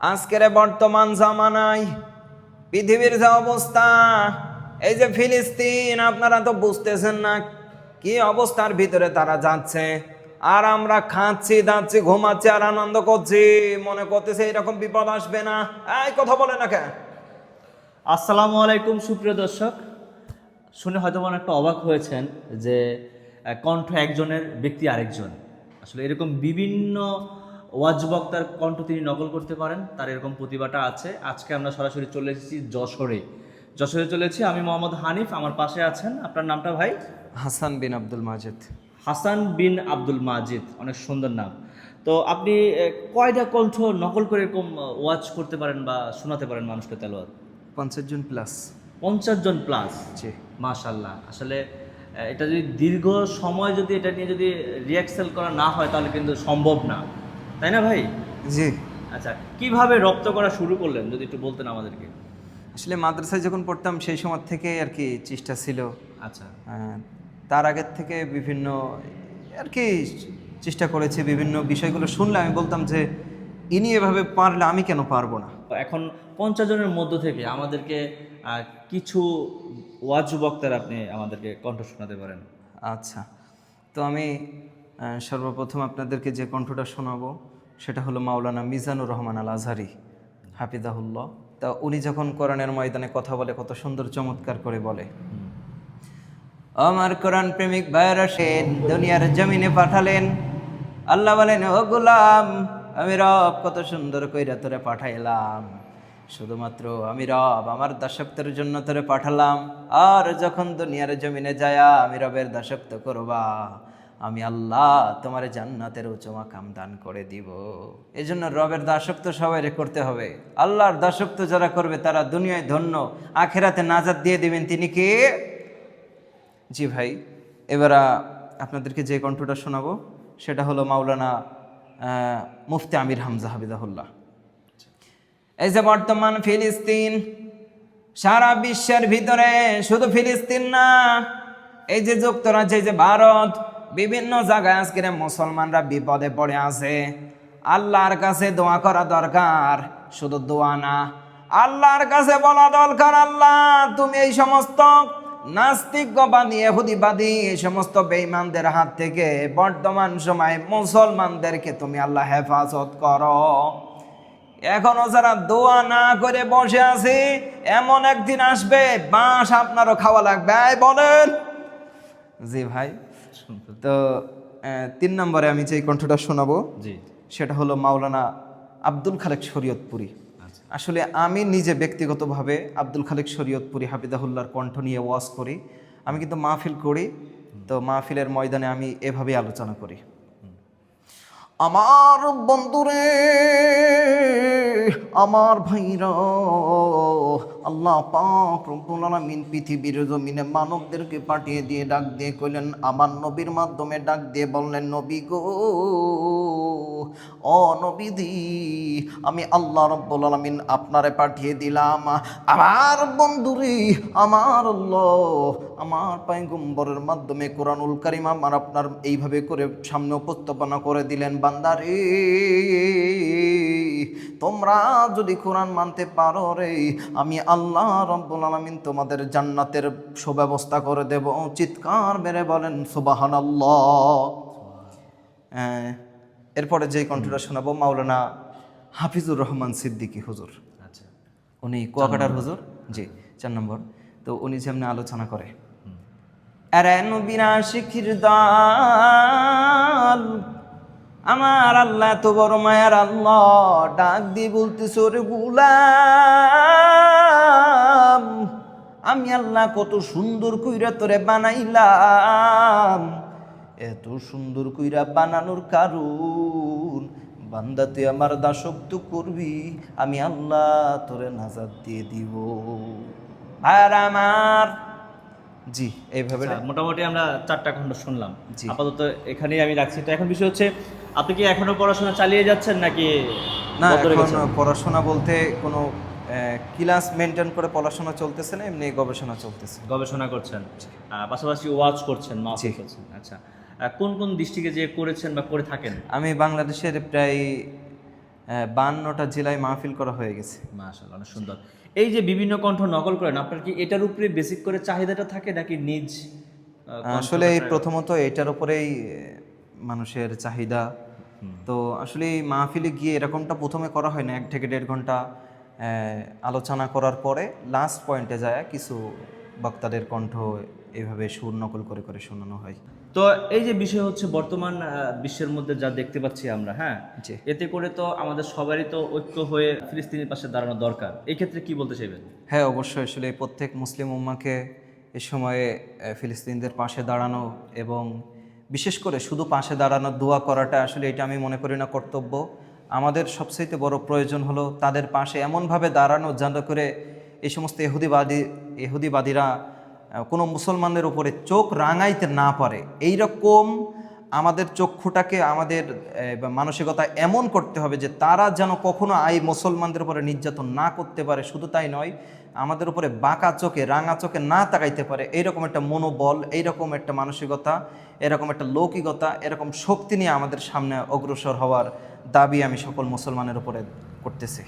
আজকের বর্তমান জামানায় পৃথিবীর যে অবস্থা, এই যে ফিলিস্তিন, আপনারা তো বুঝতেছেন না কি অবস্থার ভিতরে তারা যাচ্ছে। আর আমরা খাচ্ছি, দাচ্ছি, ঘুমাচ্ছি আর আনন্দ করছি, মনে করতেছে এরকম বিপদ আসবে না। এই কথা বলে না কেন? আসসালামু আলাইকুম, সুপ্রিয় দর্শক। শুনে হয়তো মনে একটা অবাক হয়েছেন যে কণ্ঠ একজনের, ব্যক্তি আরেকজন। আসলে এরকম বিভিন্ন ওয়াজ বক্তার কণ্ঠ তিনি নকল করতে পারেন তার এরকম প্রতিভাটা আছে। আজকে আমরা সরাসরি চলে এসেছি যশোরে। যশোরে চলেছি আমি মোহাম্মদ হানিফ আমার পাশে আছেন। আপনার নামটা ভাই? হাসান বিন আব্দুল মাজিদ। হাসান বিন আব্দুল মাজিদ অনেক সুন্দর নাম। তো আপনি কয়টা কণ্ঠ নকল করে এরকম ওয়াজ করতে পারেন বা শোনাতে পারেন মানুষকে তেলোয়ার পঞ্চাশ জন প্লাস। পঞ্চাশ জন প্লাস? জি। মাশাল্লাহ আসলে এটা যদি দীর্ঘ সময় যদি এটা নিয়ে যদি রিয়াক্সেল করা না হয় তাহলে কিন্তু সম্ভব না। তাই না ভাই? জি। আচ্ছা কীভাবে রপ্ত করা শুরু করলেন? যদি একটু বলতেন আমাদেরকে। আসলে মাদ্রাসায় যখন পড়তাম সেই সময় থেকে আর কি চেষ্টা ছিল। আচ্ছা। তার আগের থেকে বিভিন্ন আর কি চেষ্টা করেছি বিভিন্ন বিষয়গুলো শুনলে আমি বলতাম যে ইনি এভাবে পারলে আমি কেন পারব না? এখন পঞ্চাশ জনের মধ্য থেকে আমাদেরকে কিছু ওয়াজ বক্তার আপনি আমাদেরকে কণ্ঠ শোনাতে পারেন। আচ্ছা। তো আমি সর্বপ্রথম আপনাদেরকে যে কণ্ঠটা শোনাবো, সেটা হলো মাওলানা মিজানুর রহমান আল আজহারি হাফিজাহুল্লাহ। তা উনি যখন কোরআনের ময়দানে কথা বলে, কত সুন্দর চমৎকার করে বলে। আমার কোরআন প্রেমিক ভাইয়েরা সেন দুনিয়ার জমিনে পাঠালেন। আল্লাহ বলেন, ও গোলাম, আমি রব, কত সুন্দর কইরা তোরে পাঠাইলাম। শুধুমাত্র আমি রব, আমার দাসত্বের জন্য তোরে পাঠালাম। আর যখন দুনিয়ার জমিনে যায়া, আমি রবের দাসত্ব করবা। আমি আল্লাহ তোমার জান্নাতের উঁচু মাকাম দান করে দিব। এই জন্য রবের দাসত্ব সবাই করতে হবে। আল্লাহর দাসত্ব যারা করবে, তারা দুনিয়ায় ধন্য, আখেরাতে নাজাদ দিয়ে দিবেন। তিনি কে? জি ভাই, এবার আপনাদেরকে যে কণ্ঠটা শোনাবো, সেটা হলো মাওলানা মুফতি আমির হামজা হাবিদাহুল্লাহ এই যে বর্তমান ফিলিস্তিন, সারা বিশ্বের ভিতরে শুধু ফিলিস্তিন না, এই যে যুক্তরাজ্য যে ভারত বিভিন্ন জায়গায় আজকের মুসলমানরা বিপদে পড়ে আছে। আল্লাহর কাছে দোয়া করা দরকার, শুধু দোয়া না। আল্লাহর কাছে বলা দরকার, আল্লাহ, তুমি এই সমস্ত নাস্তিকবাদী এহুদিবাদী এই সমস্ত বেঈমানদের হাত থেকে বর্তমান সময়ে মুসলমানদেরকে তুমি আল্লাহ হেফাজত করো। এখনও যারা দোয়া না করে বসে আছে, এমন একদিন আসবে, বাঁশ আপনারও খাওয়া লাগবে। বলেন। জি ভাই। তো তিন নম্বরে আমি যে কণ্ঠটা শোনাবো জি। সেটা হলো মাওলানা আব্দুল খালেক শরীয়তপুরি। আচ্ছা। আসলে আমি নিজে ব্যক্তিগতভাবে আব্দুল খালেক শরীয়তপুরি হাফিজাহুল্লাহর কণ্ঠ নিয়ে ওয়াজ করি। আমি কিন্তু মাহফিল করি তো মাহফিলের ময়দানে আমি এভাবেই আলোচনা করি। আমার বন্ধুরে আমার ভাইরা আল্লাহ পাক রব্বুল আলামিন পৃথিবীর জমিনে মানবদেরকে পাঠিয়ে দিয়ে ডাক দিয়ে কইলেন, আমার নবীর মাধ্যমে ডাক দিয়ে বললেন, নবী গো ও নবীদি আমি আল্লাহ রব্বুল আলামিন আপনারে পাঠিয়ে দিলাম। আমার বন্ধুরে, আমার আল্লাহ, আমার পায়গম্বরের মাধ্যমে কোরআনুল কারিম আমার আপনার এইভাবে করে সামনে উপস্থাপনা করে দিলেন, বান্দারে। তোমরা যদি কোরআন মানতে পারো রে আমি আল্লাহ রব্বুল আলামিন তোমাদের জান্নাতের সুব্যবস্থা করে দেব। চিৎকার মেরে বলেন সুবাহান এরপরে যে কণ্ঠটা শোনাবো মাওলানা হাফিজুর রহমান সিদ্দিকী হুজুর। আচ্ছা। উনি কুয়াকাটার হুজুর? জি চার নম্বর। তো উনি যেমনি আলোচনা করে। আরে নবীরা শিখির দাল আমার আল্লাহ তো বড় মায়ার আল্লাহ। ডাক দিয়ে বলতেছ রে গুলাম, আমি আল্লাহ কত সুন্দর কইরা তোরে বানাইলাম। এত সুন্দর কইরা বানানোর কারণ, বান্দা তুই আমার দাসত্ব করবি, আমি আল্লাহ তোরে নাজাদ দিয়ে দিব। আর আমার জি এইভাবে আচ্ছা, মোটামুটি আমরা চারটা খণ্ড শুনলাম। আপাতত এখানেই আমি রাখছি। তো এখন বিষয় হচ্ছে আপনি কি এখনও পড়াশোনা চালিয়ে যাচ্ছেন নাকি না এখন পড়াশোনা বলতে কোনো ক্লাস মেনটেন করে পড়াশোনা চলতেছে না এমনি গবেষণা চলতেছে। গবেষণা করছেন। পাশাপাশি ওয়াচ করছেন মাহফিল করছেন। আচ্ছা কোন কোন ডিস্ট্রিক্টে যে করেছেন বা করে থাকেন? আমি বাংলাদেশের প্রায় বান্নটা জেলায় মাহফিল করা হয়ে গেছে। মাশাআল্লাহ অনেক সুন্দর। এই যে বিভিন্ন কণ্ঠ নকল করেন আপনার কি এটার উপরে বেসিক করে চাহিদাটা থাকে নাকি নিজ আসলে প্রথমত এটার উপরেই মানুষের চাহিদা। তো আসলে এই মাহফিলে গিয়ে এরকমটা প্রথমে করা হয় না এক থেকে দেড় ঘণ্টা আলোচনা করার পরে লাস্ট পয়েন্টে যায় কিছু বক্তাদের কণ্ঠ এভাবে সুর নকল করে করে শোনানো হয়। তো এই যে বিষয় হচ্ছে বর্তমান বিশ্বের মধ্যে যা দেখতে পাচ্ছি আমরা হ্যাঁ। এতে করে তো আমাদের সবারই তো ঐক্য হয়ে ফিলিস্তিনের পাশে দাঁড়ানো দরকার। এই ক্ষেত্রে কি বলতে চাইবেন? হ্যাঁ অবশ্যই। আসলে প্রত্যেক মুসলিম উম্মাকে এ সময়ে ফিলিস্তিনদের পাশে দাঁড়ানো এবং বিশেষ করে শুধু পাশে দাঁড়ানো দোয়া করাটা আসলে এটা আমি মনে করি না কর্তব্য। আমাদের সবচাইতে বড় প্রয়োজন হলো তাদের পাশে এমনভাবে দাঁড়ানো যেন করে এই সমস্ত এহুদিবাদী এহুদিবাদীরা কোনো মুসলমানদের উপরে চোখ রাঙাইতে না পারে এই রকম আমাদের চক্ষুটাকে আমাদের মানসিকতা এমন করতে হবে যে তারা যেন কখনো আই মুসলমানদের উপরে নির্যাতন না করতে পারে, শুধু তাই নয়, আমাদের উপরে বাঁকা চোখে, রাঙা চোখে না তাকাইতে পারে। এইরকম একটা মনোবল, এইরকম একটা মানসিকতা, এরকম একটা লৌকিকতা, এরকম শক্তি নিয়ে আমাদের সামনে অগ্রসর হওয়ার দাবি আমি সকল মুসলমানের উপরে করতেছি।